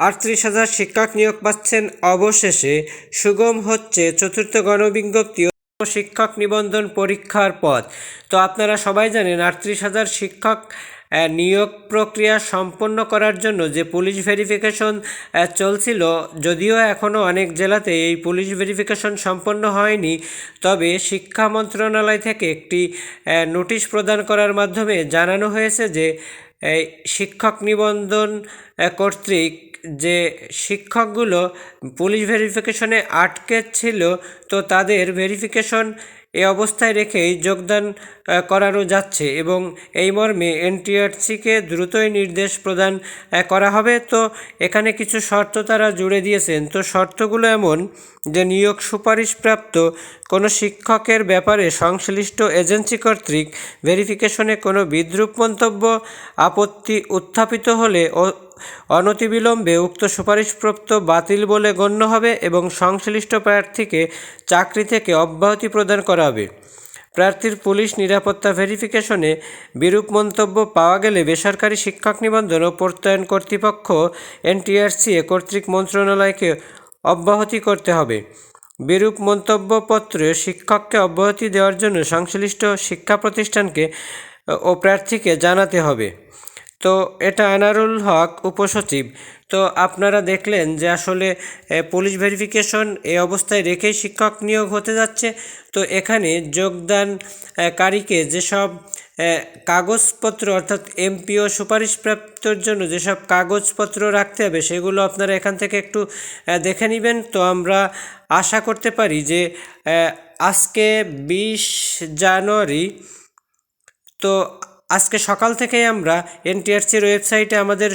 আটত্রিশ হাজার শিক্ষক নিয়োগ পাচ্ছেন। অবশেষে সুগম হচ্ছে চতুর্থ গণবিজ্ঞপ্তি শিক্ষক নিবন্ধন পরীক্ষার পথ। তো আপনারা সবাই জানেন, আটত্রিশ হাজার শিক্ষক নিয়োগ প্রক্রিয়া সম্পন্ন করার জন্য যে পুলিশ ভেরিফিকেশন চলছিল, যদিও এখনও অনেক জেলাতে এই পুলিশ ভেরিফিকেশন সম্পন্ন হয়নি, তবে শিক্ষা মন্ত্রণালয় থেকে একটি নোটিশ প্রদান করার মাধ্যমে জানানো হয়েছে যে এই শিক্ষক নিবন্ধন কর্তৃক যে শিক্ষকগুলো পুলিশ ভেরিফিকেশনে আটকে ছিল তো তাদের ভেরিফিকেশন এ অবস্থায় রেখেই যোগদান করানো যাচ্ছে এবং এই মর্মে এনটিআরসিকে দ্রুতই নির্দেশ প্রদান করা হবে। তো এখানে কিছু শর্ত তারা জুড়ে দিয়েছেন। তো শর্তগুলো এমন যে নিয়োগ সুপারিশপ্রাপ্ত কোনো শিক্ষকের ব্যাপারে সংশ্লিষ্ট এজেন্সি কর্তৃক ভেরিফিকেশনে কোনো বিদ্রুপ মন্তব্য, আপত্তি উত্থাপিত হলে অনতিবিলম্বে উক্ত সুপারিশপ্রাপ্ত বাতিল বলে গণ্য হবে এবং সংশ্লিষ্ট প্রার্থীকে চাকরি থেকে অব্যাহতি প্রদান করা হবে। প্রার্থীর পুলিশ নিরাপত্তা ভেরিফিকেশনে বিরূপ মন্তব্য পাওয়া গেলে বেসরকারি শিক্ষক নিবন্ধন ও প্রত্যয়ন কর্তৃপক্ষ এনটিআরসিএ কর্তৃক মন্ত্রণালয়কে অব্যাহতি করতে হবে। বিরূপ মন্তব্যপত্রে শিক্ষককে অব্যাহতি দেওয়ার জন্য সংশ্লিষ্ট শিক্ষা প্রতিষ্ঠানকে ও প্রার্থীকে জানাতে হবে। তো এটা আনারুল হক উপসচিব। তো আপনারা দেখলেন যে আসলে পুলিশ ভেরিফিকেশন এই অবস্থায় রেখেই শিক্ষক নিয়োগ হতে যাচ্ছে। তো এখানে যোগদান এ, যেসব কাগজপত্র অর্থাৎ এমপিও সুপারিশপ্রাপ্তর জন্য যেসব কাগজপত্র রাখতে হবে সেগুলো আপনারা এখান থেকে একটু দেখে নেবেন। তো আমরা আশা করতে পারি যে আজকে বিশ জানুয়ারি তো আজকে সকাল থেকেই আমরা এনটিআরসির ওয়েবসাইটে আমাদের